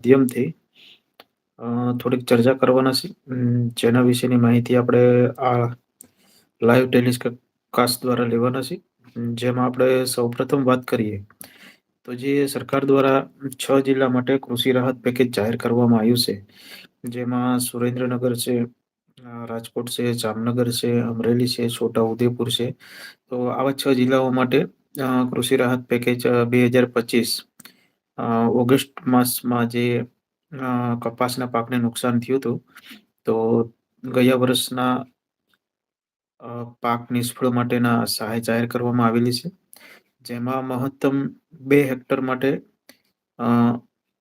માધ્યમથી થોડીક ચર્ચા કરવાના છે. જેના વિશેની માહિતી આપણે આ લાઈવ ટેલિસ્કાસ્ટ દ્વારા લેવાના છે. જેમાં આપણે સૌપ્રથમ વાત કરીએ તો જે સરકાર દ્વારા છ જિલ્લા માટે કૃષિ રાહત પેકેજ જાહેર કરવામાં આવ્યું છે, જેમાં સુરેન્દ્રનગર છે રાજકોટ છે, જામનગર છે, અમરેલી છે, છોટા ઉદેપુર છે. તો આવા છ જિલ્લાઓ માટે કૃષિ રાહત પેકેજ બે હજાર પચીસ ઓગસ્ટ માસમાં જે કપાસના પાકને નુકસાન થયું હતું, તો ગયા વર્ષના પાક નિષ્ફળ માટેના સહાય જાહેર કરવામાં આવેલી છે. જેમાં મહત્તમ બે હેક્ટર માટે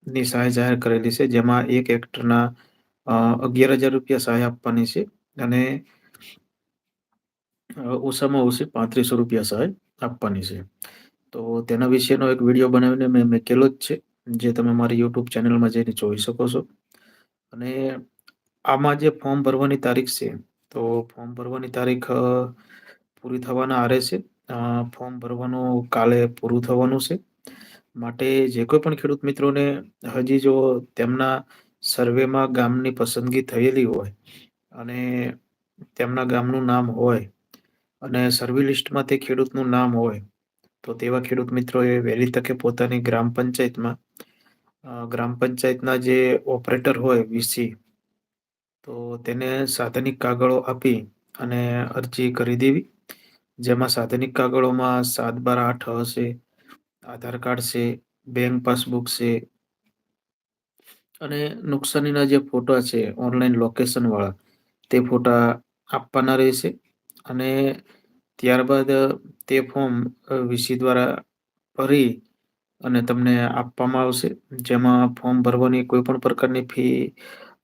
ની સહાય જાહેર કરેલી છે. જેમાં એક હેક્ટરના અગિયાર હજાર રૂપિયા સહાય આપવાની છે અને ઓછામાં ઓછી પાંત્રીસો રૂપિયા સહાય આપવાની છે. તો તેના વિશેનો એક વીડિયો બનાવીને મેં મેકેલો જ છે, જે તમે મારી યુટ્યુબ ચેનલમાં જઈને જોઈ શકો છો. અને આમાં જે ફોર્મ ભરવાની તારીખ છે, તો ફોર્મ ભરવાની તારીખ પૂરી થવાના આરે છે. ફોર્મ ભરવાનું કાલે પૂરું થવાનું છે. માટે જે કોઈ પણ ખેડૂત મિત્રોને હજી જો તેમના સર્વેમાં ગામની પસંદગી થયેલી હોય અને તેમના ગામનું નામ હોય અને સર્વે લિસ્ટમાં તે ખેડૂતનું નામ હોય તો તેવા ખેડૂત મિત્રોએ વહેલી તકે પોતાની ગ્રામ પંચાયતમાં ગ્રામ પંચાયતના જે ઓપરેટર હોય વીસી, તો તેને સાધનિક કાગળો આપી અને અરજી કરી દેવી. જેમાં સાધનિક કાગળોમાં સાત બાર આઠ હશે, આધાર કાર્ડ છે, બેંક પાસબુક છે, અને નુકસાનીના જે ફોટા છે, ઓનલાઈન લોકેશન વાળા, તે ફોટા આપવાના રહેશે. અને ત્યારબાદ તે ફોર્મ વીસી દ્વારા ભરી અને તમને આપવામાં આવશે. જેમાં ફોર્મ ભરવાની કોઈ પણ પ્રકારની ફી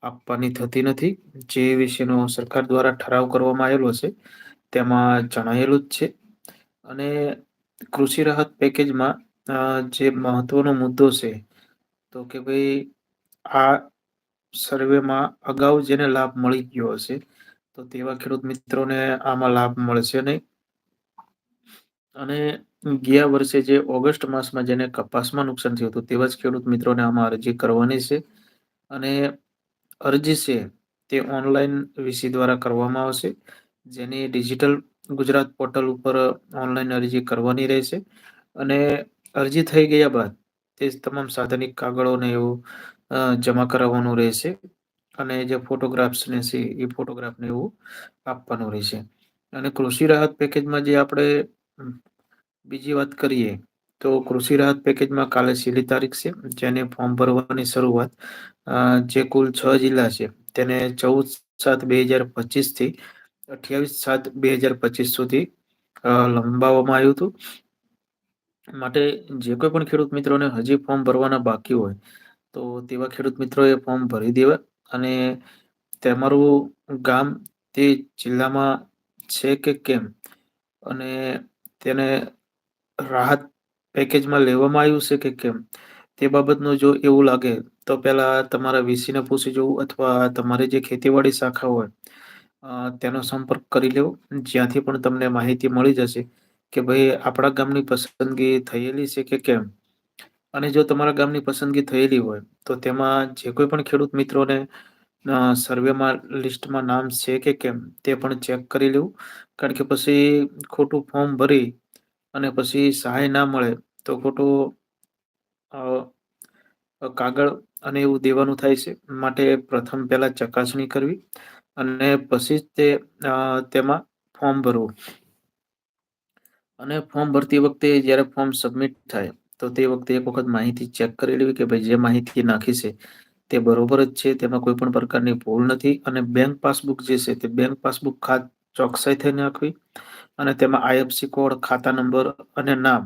આપવાની થતી નથી. જે વિશેનો સરકાર દ્વારા ઠરાવ કરવામાં આવેલો છે, તેમાં જણાયેલું જ છે. અને કૃષિ રાહત પેકેજમાં જે મહત્વનો મુદ્દો છે, તો કે ભાઈ આ સર્વેમાં અગાઉ જેને લાભ મળી ગયો હશે, તો તેવા ખેડૂત મિત્રોને આમાં લાભ મળશે નહીં. અને ગયા વર્ષે જે ઓગસ્ટ માસમાં જેને કપાસમાં નુકસાન થયું હતું, તેવા જ ખેડૂત મિત્રોને આમાં અરજી કરવાની છે. અને અરજી છે તે ઓનલાઈન વીસી દ્વારા કરવામાં આવશે, જેની ડિજિટલ ગુજરાત પોર્ટલ ઉપર ઓનલાઈન અરજી કરવાની રહેશે. અને અરજી થઈ ગયા બાદ તે તમામ સાધનિક કાગળોને એવું જમા કરાવવાનું રહેશે. અને જે ફોટોગ્રાફ્સને છે, એ ફોટોગ્રાફને એવું આપવાનું રહેશે. અને કૃષિ રાહત પેકેજમાં જે આપણે બીજી વાત કરીએ તો કૃષિ રાહત પેકેજમાં કાલે છેલ્લી તારીખ છે, જેને ફોર્મ ભરવાની શરૂઆત જે કુલ છ જિલ્લા છે, તેને ચૌદ સાત બે હજાર પચીસથી અઠ્યાવીસ સાત બે હજાર પચીસ સુધી લંબાવવામાં આવ્યું હતું. માટે જે કોઈ પણ ખેડૂત મિત્રોને હજી ફોર્મ ભરવાના બાકી હોય, તો તેવા ખેડૂત મિત્રોએ ફોર્મ ભરી દેવા અને તમારું ગામ તે જિલ્લામાં છે કે કેમ? અને તેને રાહત પેકેજમાં લેવામાં આવ્યું છે કે કેમ? તે બાબતનું જો એવું લાગે, તો પેલા તમારા વીસીને પૂછી જવું અથવા તમારી જે ખેતીવાડી શાખા હોય તેનો સંપર્ક કરી લેવો. જ્યાંથી પણ તમને માહિતી મળી જશે કે ભાઈ આપણા ગામની પસંદગી થયેલી છે કે કેમ? અને જો તમારા ગામની પસંદગી થયેલી હોય, તો તેમાં જે કોઈ પણ ખેડૂત મિત્રોને સર્વેમાં લિસ્ટમાં નામ છે કે કેમ તે પણ ચેક કરી લેવું. કારણ કે પછી ખોટું ફોર્મ ભરી અને પછી સહાય ના મળે તો ખોટું કાગળ અને એવું દેવાનું થાય છે. માટે પ્રથમ પહેલાં ચકાસણી કરવી અને પછી તે તેમાં ફોર્મ ભરવું. અને ફોર્મ ભરતી વખતે જ્યારે ફોર્મ સબમિટ થાય તો તે વખતે એક વખત માહિતી ચેક કરી લેવી કે ભાઈ જે માહિતી નાખી છે તે બરોબર જ છે, તેમાં કોઈ પણ પ્રકારની ભૂલ નથી અને બેંક પાસબુક જે છે તે બેંક પાસબુક ખાત ચોકસાઈ થઈ નાખવી અને તેમાં આઈએફસી કોડ ખાતા નંબર અને નામ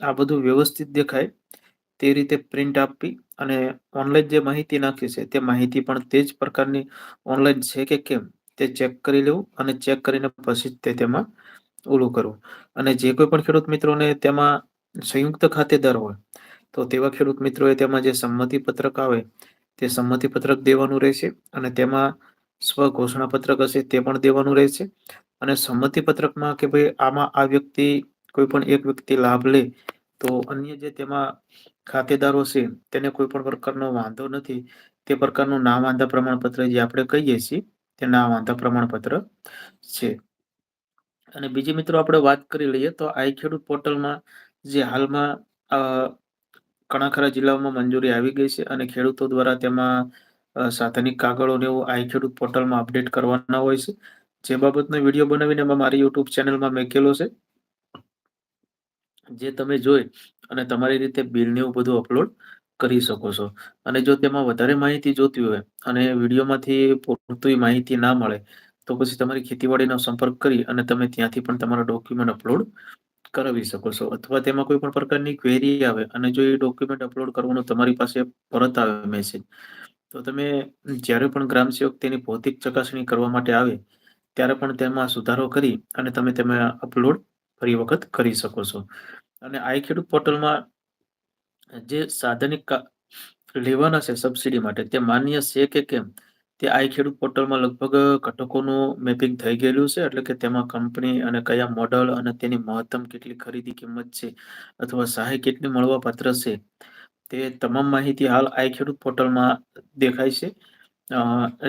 આ બધું વ્યવસ્થિત દેખાય. તે રીતે પ્રિન્ટ આપવી અને ઓનલાઈન જે માહિતી નાખી છે તે માહિતી પણ તે જ પ્રકારની ઓનલાઈન છે કે કેમ તે ચેક કરી લેવું અને ચેક કરીને પછી તે તેમાં ઓલું કરવું. અને જે કોઈ પણ ખેડૂત મિત્રોને તેમાં સંયુક્ત ખાતેદાર હોય, તો તેવા ખેડૂત મિત્રોએ તેમાં જે સંમતિ પત્રક આવે તે સંમતિ પત્રક દેવાનું રહેશે અને તેમાં સ્વ ઘોષણા પત્રક હશે તે પણ દેવાનું રહેશે. અને સંમતિ પત્રકમાં કે ભાઈ આમાં આ વ્યક્તિ કોઈ પણ એક વ્યક્તિ લાભ લે તો અન્ય જે તેમાં ખાતેદારો છે તેને કોઈ પણ પ્રકારનો વાંધો નથી. તે પ્રકારનું ના વાંધા પ્રમાણપત્ર જે આપણે કહીએ છીએ તે ના વાંધા પ્રમાણપત્ર છે. અને બીજી મિત્રો આપણે વાત કરી લઈએ તો આઈ ખેડૂત પોર્ટલમાં જે હાલમાં ઘણા ખરા જિલ્લાઓમાં મંજૂરી આવી ગઈ છે અને ખેડૂતો દ્વારા તેમાં સાધનિક કાગળોને એવું આઈ ખેડૂત પોર્ટલમાં અપડેટ કરવાના હોય છે. જે બાબતનો વીડિયો બનાવીને મારી યુટ્યુબ ચેનલમાં મેકેલો છે. જે તમે જોઈ અને તમારી રીતે બિલને એવું બધું અપલોડ કરી શકો છો. અને જો તેમાં વધારે માહિતી જોતી હોય અને વિડીયોમાંથી પૂરતી માહિતી ના મળે, તો પછી તમારી ખેતીવાડીનો સંપર્ક કરી અને તમે ત્યાંથી પણ તમારા ડોક્યુમેન્ટ અપલોડ કરાવી શકો છો. અથવા તેમાં કોઈ પણ પ્રકારની ક્વેરી આવે અને જો એ ડોક્યુમેન્ટ અપલોડ કરવાનું તમારી પાસે પરત આવે મેસેજ તો તમે જ્યારે પણ ગ્રામ સેવક તેની ભૌતિક ચકાસણી કરવા માટે આવે, ત્યારે પણ તેમાં સુધારો કરી અને તમે તેમાં અપલોડ ફરી વખત કરી શકો છો. અને આઈ ખેડૂત પોર્ટલમાં જે સાધનિક લેવાના છે સબસિડી માટે, તે માન્ય છે કે કેમ? તે આઈ ખેડૂત પોર્ટલમાં લગભગ ઘટકોનું મેપિંગ થઈ ગયેલું છે. એટલે કે તેમાં કંપની અને કયા મોડલ અને તેની મહત્તમ કેટલી ખરીદી કિંમત છે અથવા સહાય કેટલી મળવા પાત્ર છે, તે તમામ માહિતી હાલ આઈ ખેડૂત પોર્ટલમાં દેખાય છે.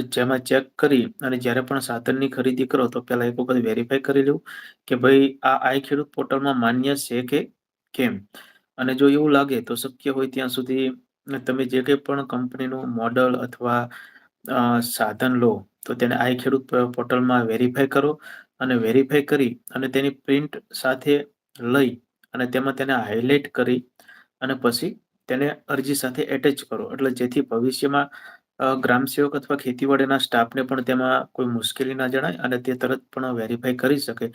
જેમાં ચેક કરી અને જ્યારે પણ સાધનની ખરીદી કરો તો પહેલા એક વખત વેરીફાઈ કરી લેવું કે ભાઈ આ આઈ ખેડૂત પોર્ટલમાં માન્ય છે કે કેમ? અને જો એવું લાગે તો શક્ય હોય ત્યાં સુધી તમે જે કંઈ પણ કંપનીનું મોડલ અથવા સાધન લો, તો તેને આઈ ખેડૂત પોર્ટલમાં વેરીફાઈ કરો અને વેરીફાઈ કરી અને તેની પ્રિન્ટ સાથે લઈ અને તેમાં તેને હાઇલાઇટ કરી અને પછી તેને અરજી સાથે એટેચ કરો. એટલે જેથી ભવિષ્યમાં ગ્રામ સેવક અથવા ખેતીવાડીના સ્ટાફને પણ તેમાં કોઈ મુશ્કેલી ના જણાય અને તે તરત પણ વેરીફાઈ કરી શકે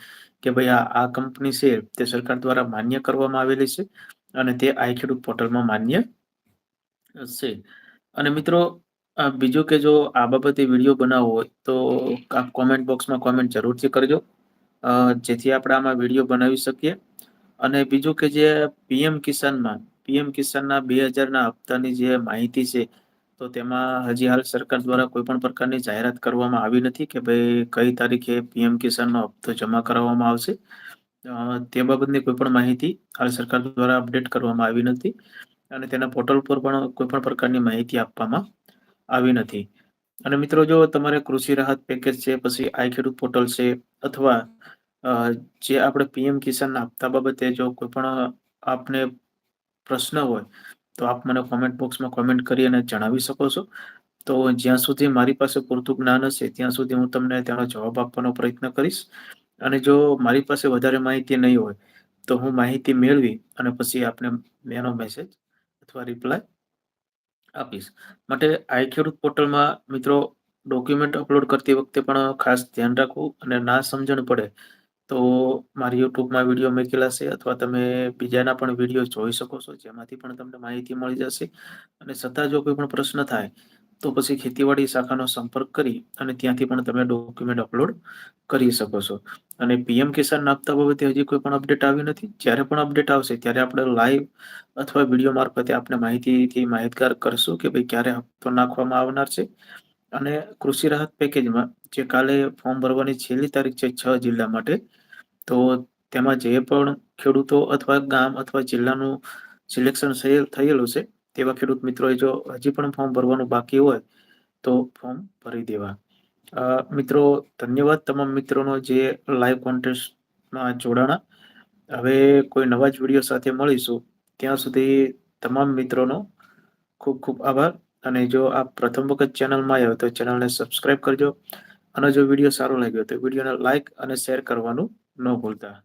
કે ભાઈ આ આ કંપની છે, તે સરકાર દ્વારા માન્ય કરવામાં આવેલી છે અને તે આઈ ખેડૂત પોર્ટલમાં માન્ય છે. અને મિત્રો બીજું કે જો આ બાબતે વીડિયો બનાવવો હોય, તો આપ કોમેન્ટ બોક્સમાં કોમેન્ટ જરૂરથી કરજો. જેથી આપણે આમાં વીડિયો બનાવી શકીએ. અને બીજું કે જે પીએમ કિસાનમાં, પીએમ કિસાનના બે હજારના હપ્તાની જે માહિતી છે, તો તેમાં હજી હાલ સરકાર દ્વારા કોઈ પણ પ્રકારની જાહેરાત કરવામાં આવી નથી કે ભાઈ કઈ તારીખે પીએમ કિસાનનો હપ્તો જમા કરાવવામાં આવશે. તે બાબતની કોઈ પણ માહિતી હાલ સરકાર દ્વારા અપડેટ કરવામાં આવી નથી. અને તેના પોર્ટલ પર પણ કોઈ પણ પ્રકારની માહિતી આપવામાં આવી નથી. અને મિત્રો, જો તમારે કૃષિ રાહત પેકેજ છે, પછી આઈ ખેડૂત પોર્ટલ છે, અથવા જે આપણે પીએમ કિસાન આપતા બાબતે જો કોઈ પણ આપને પ્રશ્ન હોય, તો આપ મને કોમેન્ટ બોક્સમાં કોમેન્ટ કરી અને જણાવી શકો છો. તો જ્યાં સુધી મારી પાસે પૂરતું જ્ઞાન હશે, ત્યાં સુધી હું તમને તેનો જવાબ આપવાનો પ્રયત્ન કરીશ. અને જો મારી પાસે વધારે માહિતી નહીં હોય, તો હું માહિતી મેળવી અને પછી આપને એનો મેસેજ અથવા રિપ્લાય આપીશ. માટે આઈ ખેડૂત પોર્ટલમાં મિત્રો ડોક્યુમેન્ટ અપલોડ કરતી વખતે પણ ખાસ ધ્યાન રાખવું અને ના સમજણ પડે તો મારી યુટ્યુબમાં વીડિયો મૂકેલા છે અથવા તમે બીજાના પણ વીડિયો જોઈ શકો છો જેમાંથી પણ તમને માહિતી મળી જશે અને છતાં જો કોઈ પણ પ્રશ્ન થાય તો પછી ખેતીવાડી શાખાનો સંપર્ક કરી અને ત્યાંથી પણ તમે ડોક્યુમેન્ટ અપલોડ કરી શકો છો. અને પીએમ કિસાન આપતા બાબતે હજી કોઈ પણ અપડેટ આવી નથી. જ્યારે પણ અપડેટ આવશે, ત્યારે આપણે લાઈવ અથવા વીડિયો મારફતે આપણે માહિતીથી માહિતગાર કરશું કે ભાઈ ક્યારે હપ્તો નાખવામાં આવનાર છે. અને કૃષિ રાહત પેકેજમાં જે કાલે ફોર્મ ભરવાની છેલ્લી તારીખ છે છ જિલ્લા માટે, તો તેમાં જે પણ ખેડૂતો અથવા ગામ અથવા જિલ્લાનું સિલેક્શન થયેલું છે તેવા ખેડૂત મિત્રોએ જો હજી પણ ફોર્મ ભરવાનું બાકી હોય, તો ફોર્મ ભરી દેવા. મિત્રો, ધન્યવાદ તમામ મિત્રોનો જે લાઈવ કોન્ટેસ્ટમાં જોડાણા. હવે કોઈ નવા જ વીડિયો સાથે મળીશું. ત્યાં સુધી તમામ મિત્રોનો ખૂબ ખૂબ આભાર. અને જો આપ પ્રથમ વખત ચેનલમાં આવ્યો તો ચેનલને સબસ્ક્રાઈબ કરજો. અને જો વીડિયો સારો લાગ્યો તો વિડીયોને લાઇક અને શેર કરવાનું ન ભૂલતા.